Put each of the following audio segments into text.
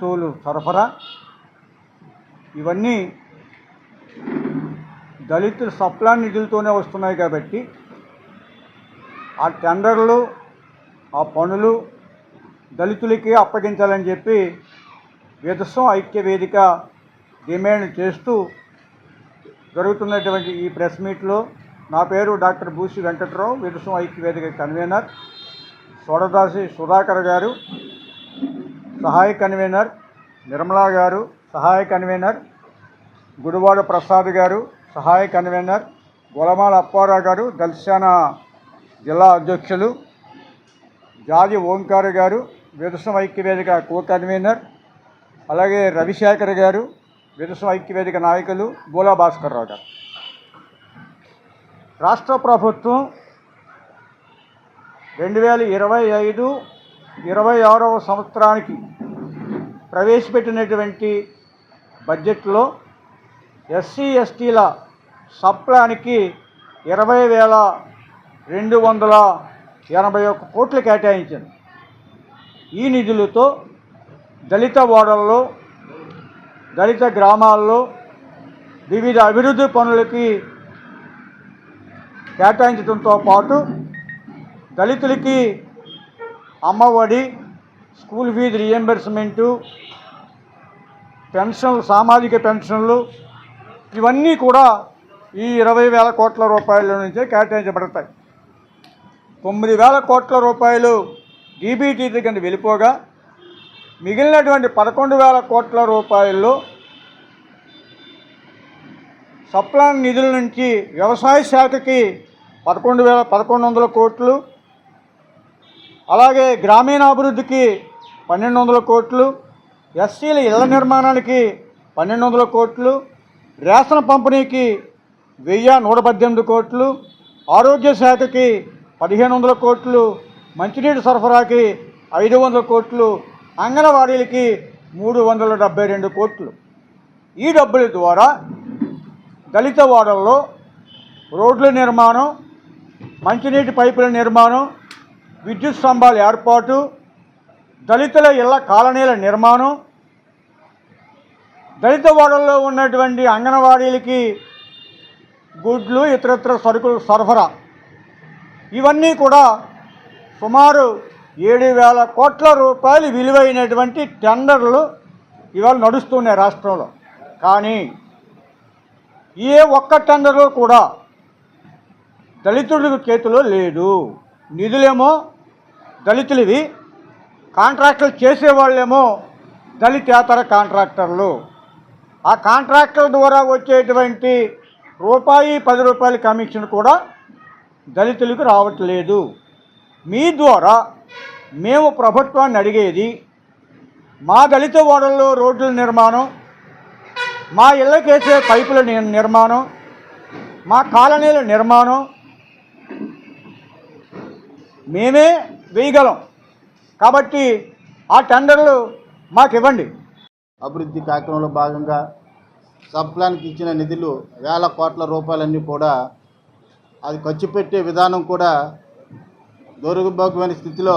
వస్తువులు సరఫరా. ఇవన్నీ దళితుల సప్లా నిధులతోనే వస్తున్నాయి కాబట్టి ఆ టెండర్లు ఆ పనులు దళితులకి అప్పగించాలని చెప్పి విదసం ఐక్య వేదిక డిమాండ్ చేస్తూ జరుగుతున్నటువంటి ఈ ప్రెస్ మీట్లో నా పేరు డాక్టర్ బూసి వెంకట్రావు విదసం ఐక్య వేదిక కన్వీనర్. సోడదాసి సుధాకర్ గారు సహాయ కన్వీనర్ నిర్మలా గారు సహాయ కన్వీనర్ గుడివాడ ప్రసాద్ గారు సహాయ కన్వీనర్ గొలమాల అప్పారావు గారు దల్శాన జిల్లా అధ్యక్షులు జాజి ఓంకార్ గారు విదసం ఐక్యవేదిక కో కన్వీనర్ అలాగే రవిశేఖర్ గారు విదసం ఐక్యవేదిక నాయకులు బోలా భాస్కర్ రావు గారు. రాష్ట్ర ప్రభుత్వం రెండు వేల ఇరవై ఐదు ఇరవై ఆరవ సంవత్సరానికి ప్రవేశపెట్టినటువంటి బడ్జెట్లో ఎస్సీ ఎస్టీల సప్లానికి ఇరవై వేల రెండు వందల ఎనభై ఒక్క కోట్లు కేటాయించింది ఈ నిధులతో దళిత ఓడల్లో దళిత గ్రామాల్లో వివిధ అభివృద్ధి పనులకి కేటాయించడంతో పాటు దళితులకి అమ్మఒడి స్కూల్ ఫీజు రియంబర్స్మెంటు పెన్షన్లు సామాజిక పెన్షన్లు ఇవన్నీ కూడా ఈ ఇరవై వేల కోట్ల రూపాయల నుంచే కేటాయించబడతాయి. తొమ్మిది వేల కోట్ల రూపాయలు డీబీటీ కింద వెళ్ళిపోగా మిగిలినటువంటి పదకొండు వేల కోట్ల రూపాయల్లో సప్లాన్ నిధుల నుంచి వ్యవసాయ శాఖకి పదకొండు వేల పదకొండు వందల కోట్లు అలాగే గ్రామీణాభివృద్ధికి పన్నెండు వందల కోట్లు ఎస్సీల ఇళ్ళ నిర్మాణానికి పన్నెండు వందల కోట్లు రేషన్ పంపిణీకి వెయ్యి నూట పద్దెనిమిది కోట్లు ఆరోగ్య శాఖకి పదిహేను వందల కోట్లు మంచినీటి సరఫరాకి ఐదు వందల కోట్లు అంగన్వాడీలకి మూడు వందల డెబ్బై రెండు కోట్లు. ఈ డబ్బుల ద్వారా దళిత వాడల్లో రోడ్ల నిర్మాణం మంచినీటి పైపుల నిర్మాణం విద్యుత్ స్తంభాల ఏర్పాటు దళితుల ఇళ్ళ కాలనీల నిర్మాణం దళిత వాడల్లో ఉన్నటువంటి అంగన్వాడీలకి గుడ్లు ఇతరత్ర సరుకులు సరఫరా. ఇవన్నీ కూడా సుమారు ఏడు వేల కోట్ల రూపాయలు విలువైనటువంటి టెండర్లు ఇవాళ నడుస్తున్నాయి రాష్ట్రంలో. కానీ ఏ ఒక్క టెండర్లు కూడా దళితుడి చేతిలో లేదు. నిధులేమో దళితులవి కాంట్రాక్టులు చేసేవాళ్ళేమో దళితేతర కాంట్రాక్టర్లు. ఆ కాంట్రాక్టర్ ద్వారా వచ్చేటువంటి రూపాయి పది రూపాయల కమిషన్ కూడా దళితులకు రావట్లేదు. మీ ద్వారా మేము ప్రభుత్వాన్ని అడిగేది మా దళిత ఓడల్లో రోడ్ల నిర్మాణం మా ఇళ్ళకేసే పైపుల ని- నిర్మాణం మా కాలనీల నిర్మాణం మేమే వేయగలం. కాబట్టి ఆ టెండర్లు మాకు ఇవ్వండి అభివృద్ధి కార్యక్రమంలో భాగంగా సబ్ ప్లాన్కి ఇచ్చిన నిధులు వేల కోట్ల రూపాయలన్నీ కూడా అది ఖర్చు పెట్టే విధానం కూడా దౌర్భాగ్యమైన స్థితిలో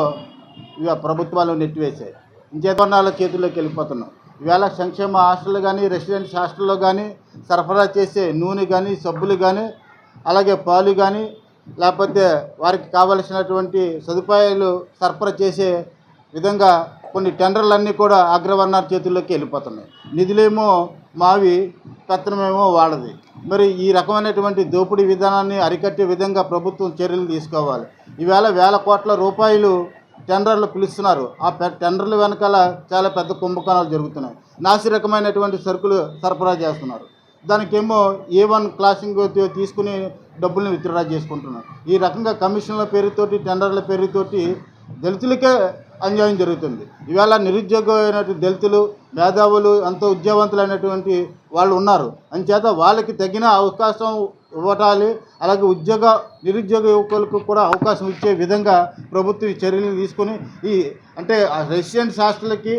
ఇవి ప్రభుత్వాలు నెట్టివేశాయి. ఇంచేతన్నాల చేతుల్లోకి వెళ్ళిపోతున్నాం. ఇవాళ సంక్షేమ హాస్టల్ కానీ రెసిడెన్స్ హాస్టల్లో కానీ సరఫరా చేసే నూనె కానీ సబ్బులు కానీ అలాగే పాలు కానీ లేకపోతే వారికి కావలసినటువంటి సదుపాయాలు సరఫరా చేసే విధంగా కొన్ని టెండర్లన్నీ కూడా అగ్రవర్ణాల చేతుల్లోకి వెళ్ళిపోతున్నాయి. నిధులేమో మావి పెత్తనమేమో వాళ్ళది. మరి ఈ రకమైనటువంటి దోపిడీ విధానాన్ని అరికట్టే విధంగా ప్రభుత్వం చర్యలు తీసుకోవాలి. ఈవేళ వేల కోట్ల రూపాయలు టెండర్లు పిలుస్తున్నారు. ఆ పె- టెండర్ల వెనకాల చాలా పెద్ద కుంభకోణాలు జరుగుతున్నాయి. నాసి రకమైనటువంటి సరుకులు సరఫరా చేస్తున్నారు. దానికేమో ఏ వన్ క్లాసింగ్ తీసుకుని డబ్బుల్ని విత్డ్రా చేసుకుంటున్నారు. ఈ రకంగా కమిషన్ల పేరుతోటి టెండర్ల పేరుతోటి దళితులకే అన్యాయం జరుగుతుంది. ఇవాళ నిరుద్యోగమైనటువంటి దళితులు మేధావులు ఎంతో ఉద్యోగవంతులైనటువంటి వాళ్ళు ఉన్నారు. అంచేత వాళ్ళకి తగిన అవకాశం ఇవ్వటాలి అలాగే ఉద్యోగ నిరుద్యోగ యువకులకు కూడా అవకాశం ఇచ్చే విధంగా ప్రభుత్వం ఈ చర్యలు తీసుకొని ఈ అంటే ఆ రెసిడెంట్ హాస్టల్కి